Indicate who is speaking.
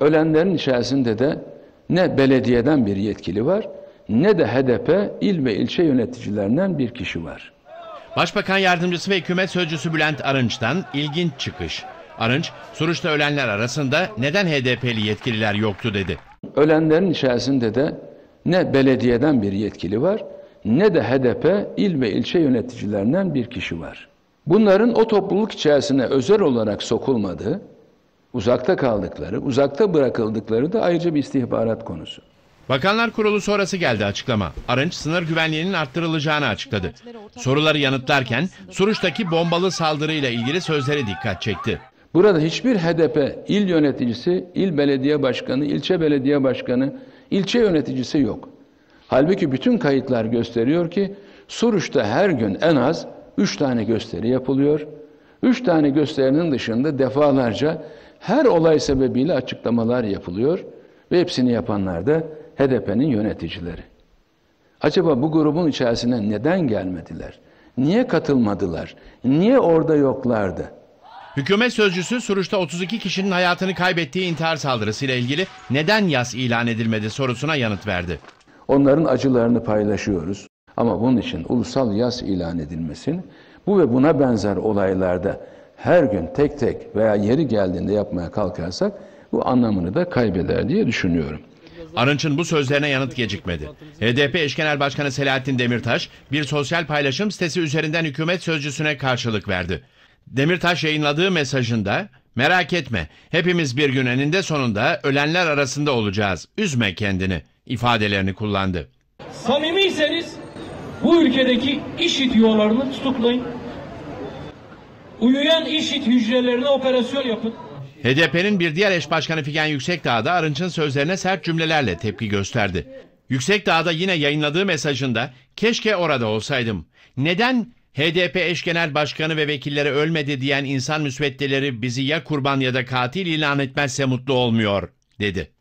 Speaker 1: Ölenlerin içerisinde de ne belediyeden bir yetkili var ne de HDP il ve ilçe yöneticilerinden bir kişi var.
Speaker 2: Başbakan Yardımcısı ve Hükümet Sözcüsü Bülent Arınç'tan ilginç çıkış. Arınç, Suruç'ta ölenler arasında neden HDP'li yetkililer yoktu dedi.
Speaker 1: Ölenlerin içerisinde de ne belediyeden bir yetkili var ne de HDP il ve ilçe yöneticilerinden bir kişi var. Bunların o topluluk içerisine özel olarak sokulmadığı, uzakta kaldıkları, uzakta bırakıldıkları da ayrıca bir istihbarat konusu.
Speaker 2: Bakanlar Kurulu sonrası geldi açıklama. Arınç sınır güvenliğinin arttırılacağını açıkladı. Soruları yanıtlarken Suruç'taki bombalı saldırıyla ilgili sözlere dikkat çekti.
Speaker 1: Burada hiçbir HDP il yöneticisi, il belediye başkanı, ilçe belediye başkanı, ilçe yöneticisi yok. Halbuki bütün kayıtlar gösteriyor ki Suruç'ta her gün en az 3 tane gösteri yapılıyor. 3 tane gösterinin dışında defalarca her olay sebebiyle açıklamalar yapılıyor ve hepsini yapanlar da HDP'nin yöneticileri. Acaba bu grubun içerisine neden gelmediler? Niye katılmadılar? Niye orada yoklardı?
Speaker 2: Hükümet sözcüsü Suruç'ta 32 kişinin hayatını kaybettiği intihar saldırısıyla ilgili neden yas ilan edilmedi sorusuna yanıt verdi.
Speaker 1: Onların acılarını paylaşıyoruz. Ama bunun için ulusal yas ilan edilmesini bu ve buna benzer olaylarda her gün tek tek veya yeri geldiğinde yapmaya kalkarsak bu anlamını da kaybeder diye düşünüyorum.
Speaker 2: Arınç'ın bu sözlerine yanıt gecikmedi. HDP eş genel başkanı Selahattin Demirtaş bir sosyal paylaşım sitesi üzerinden hükümet sözcüsüne karşılık verdi. Demirtaş yayınladığı mesajında merak etme hepimiz bir gün eninde sonunda ölenler arasında olacağız üzme kendini ifadelerini kullandı.
Speaker 3: Samimiyseniz bu ülkedeki işit üyelerini tutuklayın. Uyuyan işit hücrelerine operasyon yapın.
Speaker 2: HDP'nin bir diğer eş başkanı Figen Yüksekdağ da Arınç'ın sözlerine sert cümlelerle tepki gösterdi. Yüksekdağ da yine yayınladığı mesajında keşke orada olsaydım. Neden HDP eş genel başkanı ve vekilleri ölmedi diyen insan müsveddeleri bizi ya kurban ya da katil ilan etmezse mutlu olmuyor dedi.